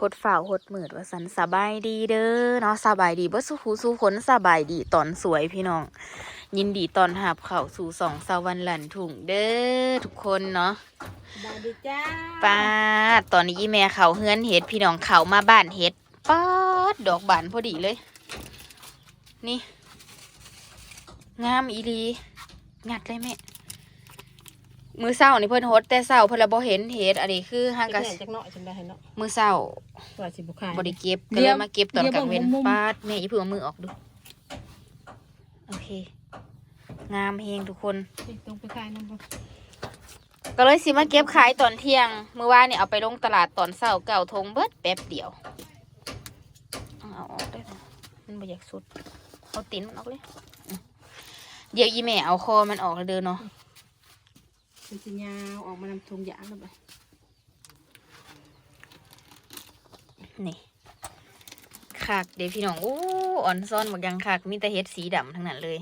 หดฝ่าวหดมืดว่าสันสบายดีเด้อเนาะสบายดีเบ่สู้หูสู้คนสบายดีตอนสวยพี่น้อง ยินดีตอนหับเข้าสู่สองสวรรค์หลันถุงเด้อทุกคนเนาะสบายดีจ้าป้าดตอนนี้อีแม่เขาเฮือนเห็ดพี่น้องเขามาบ้านเห็ดป้าดดอกบานพอดีเลย นี่ งามอีหลีงัดเลยแม่ มือเศร้านี่เพิ่นโฮดแต่เศร้าเพิ่นละบ่เห็นเห็ดอันนี้คือห้างกะแจักหน่อยจังได้เนาะมือเศร้าว่าสิบ่ขายบ่ได้เก็บเดี๋ก็ยวเลยมาเก็บตอนเดี๋ยวกลางเว้นเบิ่งมุมๆปาดแม่อีเพิ่งเอามือออกดู โอเค งามเฮงทุกคน ตรงไปขายนำบ่ก็เลยสิมาเก็บขายตอนเที่ยง เมื่อวานเนี่ยเอาไปลงตลาดตอนเช้าเก่าทงเบิดแป๊บเดียวเอาออกได้นะมันบ่อยากสุดเอาตีนมันออกเลยอืมเดี๋ยวอีแม่เอาคอมันออกแล้วเดินเนาะ มันสิยาวออกมานำทงยางแล้วบ่นี่ขากเดี๋ยวพี่น้องอู้อ่อนซ่อนบักยังขากมีแต่เฮ็ดสีดำทั้งนั้นเลย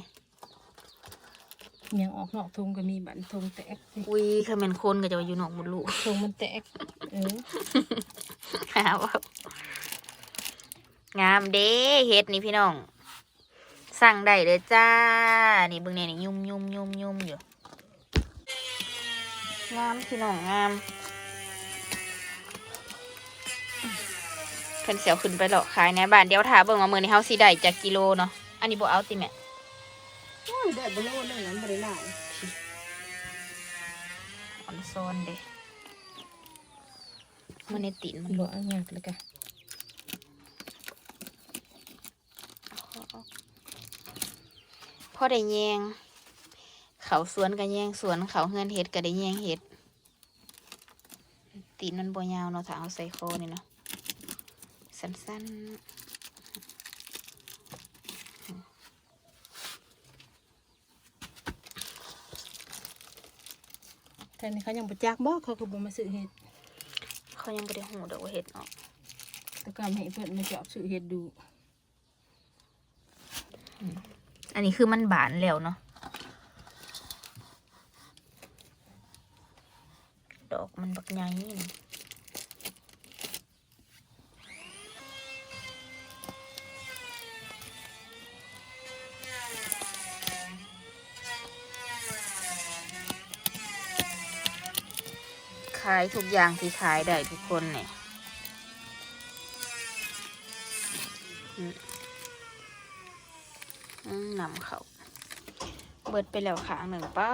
ยังออกนอกทงก็มีบันทงแตกอุ้ยคือเป็นคนก็จะว่าอยู่นอกหมดลูกทงมันแตกเออหาว่างามเด้เฮ็ดนี่พี่น้อง สั่งได้เลยจ้า นี่เบิ่งเนี่ยนี่ยุ่มยุ่มยุ่มยุ่มอยู่ งามพี่น้องงามเพิ่นเสียวขึ้นไปหรอกขายในบ้านเดี๋ยวถาเบิ่งว่ามื้อนี้เฮาสิได้จักกิโลเนาะอันนี้บ่เอาติแม่โอ้ยได้บ่โลเลยนั้นบ่ได้หลายออนซอนเด้มันในตินมันบ่เอายากเลยกะพอได้แยง เขาสวนก็แยงสวนเขาเฮือนเฮ็ดก็ได้แยงเฮ็ดตีนมันบ่ยาวเนาะถ้าเอาใส่คอนี่เนาะสั้นแต่นี่เขายังบ่จักบ่เขาก็บ่มาซื้อเห็ดๆเขายังบ่ได้หูดอกว่าเฮ็ดเนาะแต่ก็ให้เพิ่นมาเจาะซื้อเห็ดดู อันนี้คือมันบานแล้วเนาะ ดอ กมันบักใหญ่นี่นะขายทุกอย่างที่ขายได้ทุกคนเนี่ยนำเขาเบิดไปแล้วขางหนึ่งป้า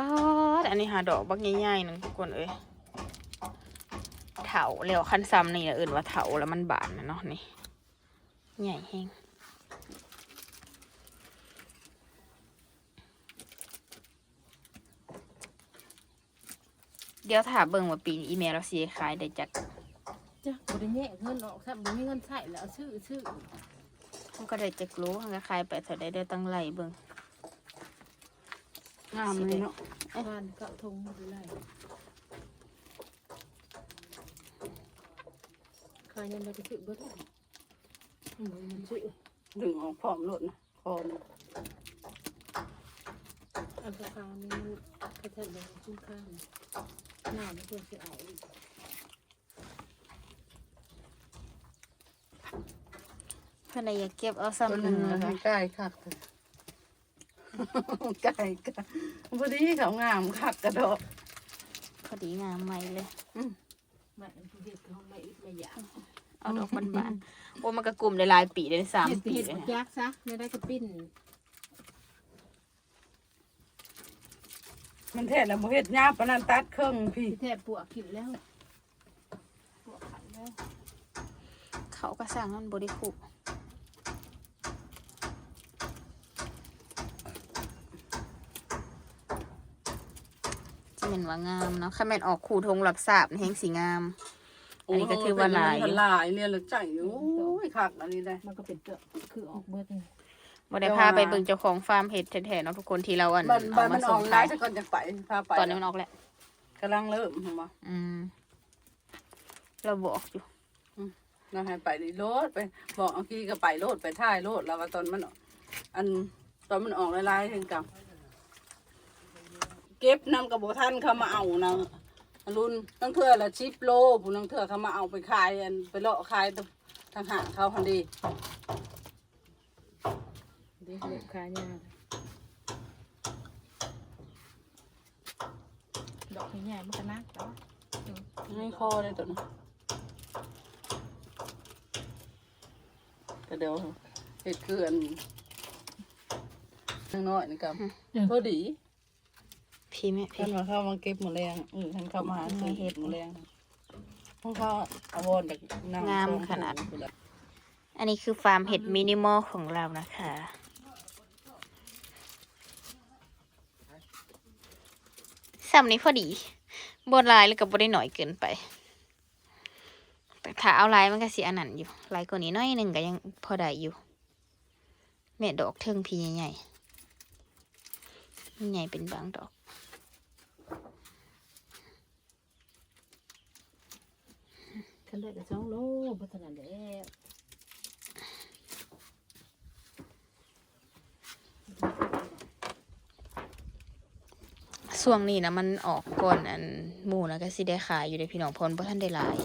ดอันนี้หาดอกบักใหญ่ๆหนึ่งทุกคนเอ้ยาแล้วคันซ้ำนี่นะเอื่นว่าเถาแล้วมันบานนะเนาะนี่ใหญ่แห้งเดี๋ยวถามเบิ่งว่าปีนี้อีเมลเราสีขายได้จากจ้ะบ่ได้แยกเงินออกถ้าบ่มีเงินใช้แล้วเอาซื้อซื้อมันก็ได้จากรู้มันก็ขายไปเท่าได้ได้ตั้งไหลเบิ่งงามเลยเนาะบ้านก็ทงบ่ได้ไล่ ขายยังบ่ได้ซื้อเบิดอืมมันซื้อดึงออกพร้อมรถนะคอมอันราคานี่กระเทิดเลยคุ้มค่าเลยหน้าไม่ควรจะเอาอีกเพื่อนน่ะอยากเก็บเอาซ้ำหนึ่งเลนะคะใกล้คักใกล้กันพอดีเขางามคักกระดอกพอดีงามใหม่เลย ไม่อันที่เด็ดเขาไม่ไม่อยากเอาดอกบานๆโอ้มันก็กลุ่มได้หลายปีได้สามเห็ดปีเห็ดเลยบักยักษ์ซะไม่ได้กระปิ้นมันแท้แล้วบ่เฮ็ดยาปานนั้นตัดเครื่องพี่ ที่แทบปวกกินแล้วปวกขันแล้วเขาก็สร้างนั่นบริคุ จะเป็นว่างามเนาะข้าแม่นออกขู่ทงหลักสาบแห่งสีงาม อันนี้ก็ถือว่าหลายมันหลายเนี่ยละใจโอ้ยคักอันนี้ได้มันก็เป็นเกลือคือออกเบิดนี่บ่ได้พาไปเบิ่งเจ้าของฟาร์มเห็ดแท้ๆเนาะทุกคนที่เราอันบ้านเอาบ้านมามันอส่องกหลาขายยซะก่อนจะไปพาไปตอนนี้มันออกแล้วกำลังเริ่มเห็นบ่อืมเราบอกอยู่เราให้ไปนี่โลดไป บอกเอากี้ก็ไปโลดไปท่ายโลดแล้วว่าตอนมันออกอันตอนมันออกลายๆถึงกับ เก็บนำกับบ่ทันเขามาเอานะรุ่นตั้งเทื่อละชิปโลผู้ตั้งเทื่อเขามาเอาไปขายอันไปเลาะขายทางหางเขาหันดีเดี๋ยวเล็บขายาดอกใหญ่ๆมันก็นักแต่ว่าให้คอเลยตัวนี้ก็เดี๋ยวเห็ดเกลือนน้งน้อยนี่กับพอดี พี่แม่พี่ท่านมาเข้ามาเก็บหมดแรงอือท่านเข้ามาหาซื้อเห็ดหมดแรงพวกเขาเอาวอนจากนั่งงามสองขนาดคนอันนี้คือฟาร์มเห็ดมินิมอลของเรานะคะซ้ำนี้พอดีบนลายแล้วก็บได้หน่อยเกินไป แต่ถ้าเอาลายมันก็สีอันนั้นอยู่ ลายกว่านี้หน้อยหนึ่งก็ยังพอได้อยู่แม่ดอกเทิงพีใหญ่ๆใหญ่เป็นบางดอก คันได้แต่สองโลพัฒนาแล้วช่วงนี้นะมันออกก่อนอันหมูแล้วก็สิได้ขายอยู่ในพี่น้องพลเพราะท่านได้หลาย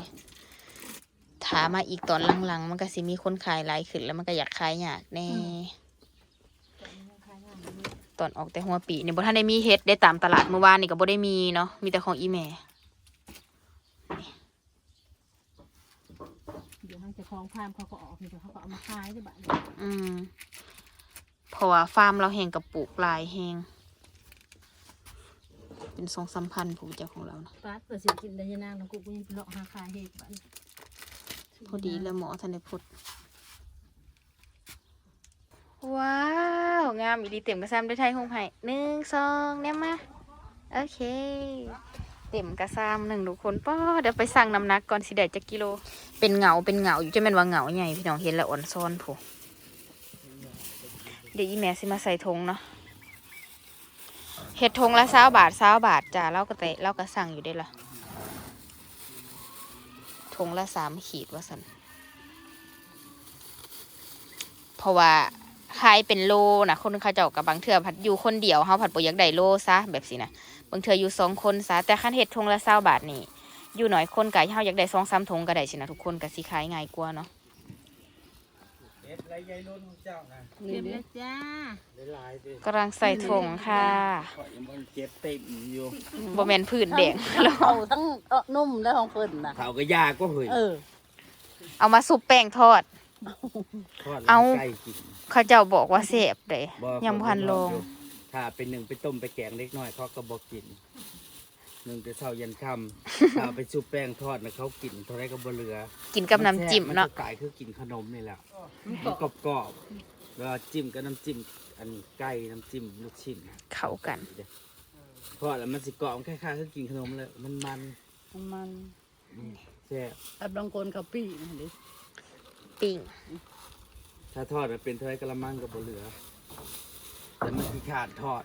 ถามาอีกตอนหลังๆ มันก็สิมีคนขายหลายขึ้นแล้วมันก็อยากขายอยากแน่ตอนออกแต่หัวปีเนี่ยบ่ท่านได้มีเฮ็ดได้ตามตลาดเมื่อวานนี่ก็บ่ได้มีเนาะมีแต่ของอีแม่ เดี๋ยวเขาจะคล้องพามเขาก็ออกเดี๋ยวเขาก็เอามาขายได้บ้างอืมเพราะว่าฟาร์มเราแหงกับปลูกหลายแหงเป็นทรงสัมพันธ์ผูกเจ้าของเรานะป้าเปิดสิกินได้ยังนางน้ำกุ๊กยังเลาะหาขายเห็ดบ้างพอดีแล้วหมอท่านได้พุดว้าว งามอีดีเต็มกระซามด้วยไทยหงไผ่หนึ่งสองเนี่ยมา โอเค เต็มกระซามหนึ่งทุกคนป้อเดี๋ยวไปสั่งน้ำหนักก่อนสิได้จักกิโล เป็นเหงาเป็นเหงาอยู่จะเป็นว่าเหงาใหญ่พี่น้องเห็นแล้วอ่อนซ้อนผูเดี๋ยวอีแม่สิมาใส่ทงเนาะเห็ดทงละสาบาทสาบาทจ้าเล่าก็แต่เล่าก็สั่งอยู่ได้ละทงละสามขีดว่าสันเพราะว่าขายเป็นโลนะคนเขาเจ้ากับบางเทื่อผัดอยู่คนเดียวเฮาผัดบ่อยากได้โลซะแบบสินะบางเทื่ออยู่สองคนซะแต่คันเห็ดทงละเ้าบาทนี่ อยู่หน่อยคนกะเฮาอยากได้สองสามทงก็ได้สินะทุกคนก็สิขายง่ายกว่าเนาะเอ็ดไรยายรุ่นของเจ้านะเต็มแล้วจ้าได้หลายดิกำลังใส่ทงค่ะข่อยมันเจ็บเต็มอยู่บ่แม่นพื้นแดงเอาทั้งเอ้อนุ่มและของเพิ่นนะเผากระยาก็เฮ้ยเออเอามาสุบแป้งทอด ทอดเอาไก่กินเขาเจ้าบอกว่าเสพเด้บ่ยังพันลง ถ้าเป็นหนึ่งไปต้มไปแกงเล็กน้อยเขาก็บอกกิน หนึ่งแต่เช้ายันค่ำถ้าไปซุปแป้งทอดนะเขากินเท่าไรก็บ่เหลือกินกับน้ำจิ้มเนาะมัก็กลายคือกินขนมนี่แหละมันกรอบกรอบๆแล้วจิ้มกับน้ำจิ้มอันไก่น้ำจิ้มลูกชิ้นเข้ากัน ทอดแล้วมันสิกรอบคล้ายๆคือกินขนมเลยมันมันมันแซ่บอับบางคนเขาปี้นะดิปิ้งถ้าทอดมันเป็นเท่าไรกระมังก็บ่เหลือ แต่มันขี้ขาดทอด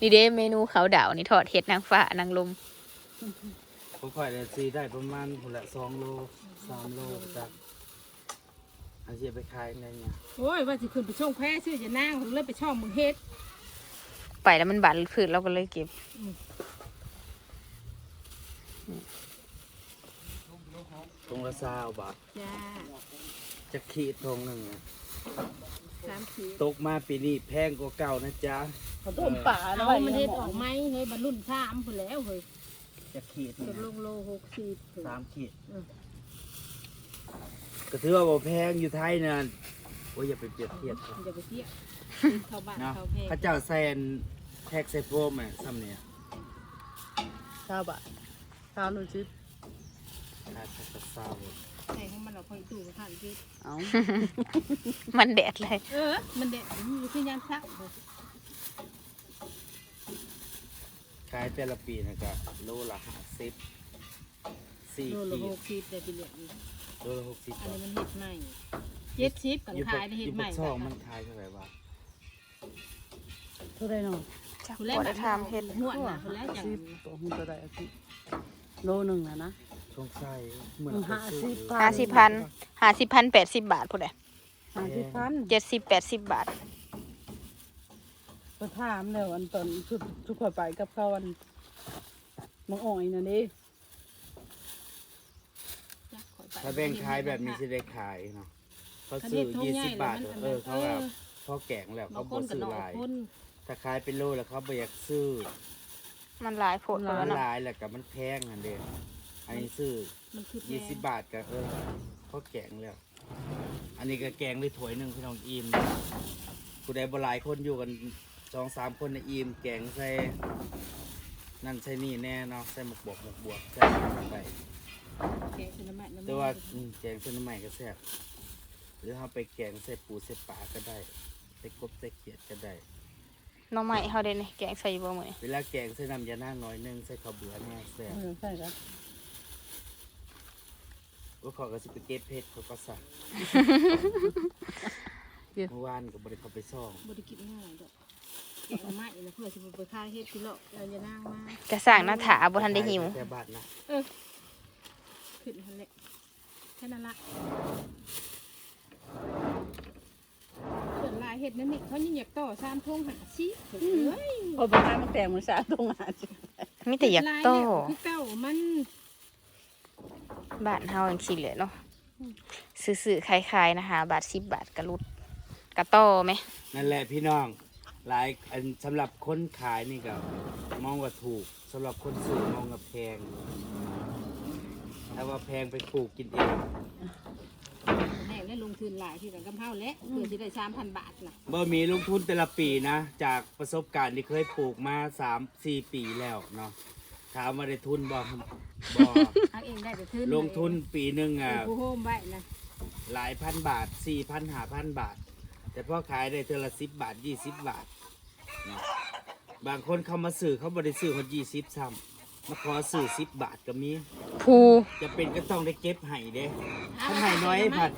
นี่เด้เมนูเขาวดาวนี่ทอดเห็ดนางฟ้านางลม ผมค่อยเลยซีได้ประมาณคนละสองโลสามโลจ้ะอันเสียไปขายไงเนี่ยโอ้ยว่าสิขึ้นไปช่องแพ้ชื่อจะนางผมเลยไปช่องมึงเฮ็ดไปแล้วมันบาดพืชเราก็เลยเก็บ ตรงละซาวบาทจ้าจะขีดตรงหนึ่งอะ สามขีดตกมาปีนี้แพงกว่าเก่านะจ๊ะเขาต้มป่าเอาแล้วมันเฮ็ดออกไหมเฮ้ยบรรลุนสามคนแล้วเฮ้ยจะขีดจะเนี่ยลงโลหกสิบเฮ้ยสามขีดเออก็ถือว่าบ่แพงอยู่ไทยนะโอ้ยอย่าไปเปรียบเทียบครับอย่าไปเที่ยวเข้าบ้านเนาะเข้าเพพระเจ้าแซนแท็กเซโฟมอะซ้ำเนี่ยชาวบ้านชาวนุชิตค่าชักกระซาว ใส่ให้มันเอาคอยตู้กระทานกินเอามันแดดเลย เออ มันเด็ดอยู่ที่ยามเช้าเฮ้ยขายแต่ละปีนะก็โลละห้าสิบสี่โลละขีหดกสิบแต่ปีเหลืองนี่โลละหกสิบอันบาทนี้มันเฮ็ดใหม่เจ็ดสิบกันอยู่ขายได้เฮ็ดใหม่อยู่ปากช่องมันขายเท่าไหร่วะเท่าไรเนาะจากคนแรกบ่ได้ทำเห็ดหัวหน้าคนแรกอย่าง สิบตัวหุ่นตัวใดอาทิตย์โลหนึ่งนะนะ ช่วงไส้เหมือนห้าสิบห้าสิบพันห้าสิบพันแปดสิบบาทพูดเลยห้าสิบพันเจ็ดสิบแปดสิบบาทไปถามแล้วอันตอนชุดชุดข่อยไปกับเขาอันมองอ่อยน่ะเด้ถ้าแบ่งขายแบบนี้สิได้ขายเนาะเขาซื้อยี่สิบบาทเออเขาแบบเขาแกงแล้วบาเขางคบ่นก็ซื้อน้อหลายยคนถ้าขายเป็นโลแล้วเขาบ่อยากซื้อมันหลายโพดมัแล้วนเนาะหลายแล้วก็มันแพงอันเดียว อันนี้ซื้อมันคือแพยี่สิงบบาทก็เออเขาแกงแล้ว อันนี้ก็แกงเลยถ้วยหนึ่งพี่น้องอิ่มผู้ใดบ่หลายคนอยู่กันสองสามคนในอิ่มแกงใส่นั่นใส่นี่แน่เนาะใส่หมกบวกหมกบวกใส่ไป แกงเป็นน้ำมันน้ำมันแต่ว่าอืมแกงเส้นน้ำใหม่ก็แซ่บหรือเอาไปแกงใส่ปูใส่ปลาก็ได้ใส่กบใส่เขียดก็ได้หน้องใหม่เฮาเด้นี่แกงใส่บ่มื้อนี้เวลาแกงใส่น้ำยาหน้าน้อยหนึงใส่ข้าวเบื่อแน่แซ่บเออใช่ครับ ก็ขอยก็สิไปเก็บเพชรเขาก็สั่งเมื่อวานก็บริเขาไปซ่องบริกินง่ายดอกแกงน้ำมันนะเพื่อสิไปค่ายเฮ็ดกิโลเอาอย่านั่งมาจะสร้างหน้าถาบ่ทันได้หิวแต่บาทนะขึ้นทันแหละแค่นั้นละส่วนลายเห็ดนั่นนี่เขายิ่งอยากต่อสามทงหาชิเฮ้ยพอไปขายมันแต่งมันสาตรงหาสิมีแต่อยากโตลายเนี่ยคือเก่ามัน บ้านเฮาจังซี่แหละเนาะซื้อๆขายๆนะคะบาท10บาทกระลุดกระโตไหมนั่นแหละพี่น้องหลายอันสำหรับคนขายนี่ก็มองว่าถูกสำหรับคนซื้อมองว่าแพง ถ้าว่าแพงไปปลูกกินเองแห้งได้ลงทุนหลายที่กับกำเฮาและเพื่อจะได้สามพันบาทน่ะบ่มีลงทุนแต่ละปีนะ จากประสบการณ์ที่เคยปลูกมาสามสี่ปีแล้วเนาะถามว่าได้ทุนบ่ บ่ เอาเองได้แต่ทุนลงทุนปีหนึ่งเออะอผู้โฮมไว้นะหลายพันบาทสี่พันห้าพันบาท แต่พอขายได้เทอละสิบบาทยี่สิบบาทนะบางคนเขามาซื้อเขาบริซื้อคนยี่สิบซ้ำมาขอซื้อสิบบาทก็มี ภูจะเป็นก็ต้องได้เก็บไห้เด้ถ้าไห้น้อยผัด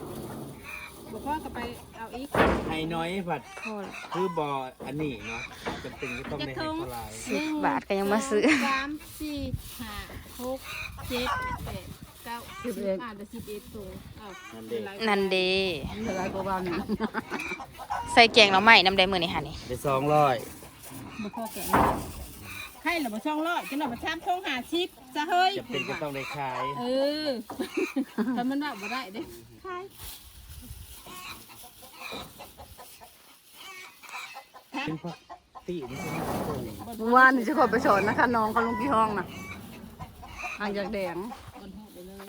บอกพ่อก็ไปเอาอีกไห้น้อยผัดโทษคือบออันนี้เนาะจำเป็นก็ต้องได้ให้เท่าไหรสิบบาทก็ยังมาซื้อหนึ่งสสามสี่ห้าหกเจ็ดแปดเก้าสิบอ่านแต่สิบเอ็ดตัวอ้าวนั่นเด้นั่นเด้มันจะไรกว่าบ้านนี่ใส่แกงหน่อไม้น้ำใดมื้อนี้หั่นนี่ได้สองร้อยบ่พอแกงให้เหรือบ่ช่องร้อยจังหน่อยบ่ชามช่องหาชิปจะเฮ้ยจะเป็นก็ต้องได้ขาย เออถ้ามันว่าบ่ได้เด้ขาย เป็นพวกตีนี่ใช่ไหมเมื่อวานนี่จะขอไปสอนนะคะน้องเขาลงที่ห้องนะห่างจากแดงบนหูไปเลย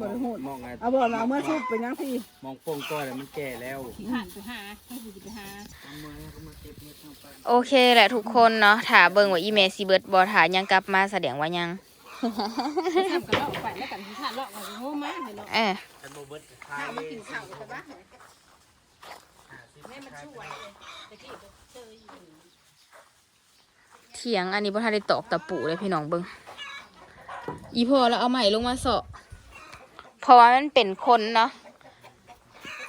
บริหูดมองไงเอาบ่เอาเมื่อชุบเป็นยังพี่มองโป้งก้อนมันแก่แล้วขี้หันไปหาให้สิไปหาเอามือเขามาเก็บเม็ดลงไปโอเคแหละทุกคนเนาะถ้าเบิ่งว่าอีเมสิเบิดบ่ถ้ายังกลับมาแสดงว่ายังทำกันเลาะไปแล้วกันที่ท่านเลาะกันโง่มาเห็นเนาะเออฉันโมเบิร์ตขายถ้าเลมายกินข้าวกันบ้างแม่มันช่วยเลยตะกี้ก็เจออยู่เถียง อันนี้บ่ทันได้ตอกตะปูเลยพี่น้องเบิงอีพอแล้วเอาใหม่ลงมาเสาะเพราะว่ามันเป็นคนเนาะ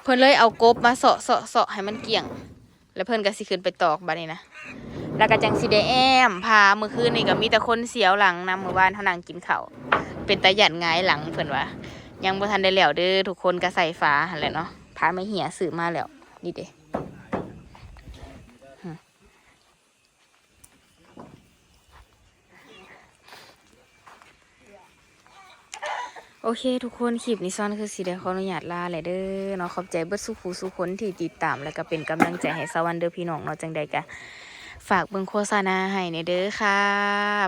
เพิ่นเลยเอากบมาเสาะเสาะเสาะให้มันเกี่ยง แล้วเพิ่นก็สิขึ้นไปตอกบัดนี้นะแล้วก็จังสิได้แอมพาเมื่อคืนนี่ก็มีแต่คนเสียวหลังนำเมื่อวานเฮานั่งกินข้าวเป็นตาหยันหงายหลังเพิ่นว่า ยังบ่ทันได้แล้วเด้อทุกคนก็ใส่ฟ้าหั่นแหละเนาะพาไม่เหี่ยซื้อมาแล้วนี่เด้ โอเค ทุกคนคลิปนี้ซ้อนคือสีแดงขออนุญาตลาเลยเด้อเนาะขอบใจเบิดสุขูสุคนที่ติดตามแล้วก็เป็นกำลังใจให้สวันเด้อพี่น้องเนาะจังใดกะฝากเบิ่งโฆษณาให้เนเด้อค่ะ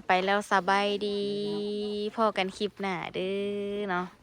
ไปแล้วสบายดีพอกันคลิปหน้าเด้อเนาะ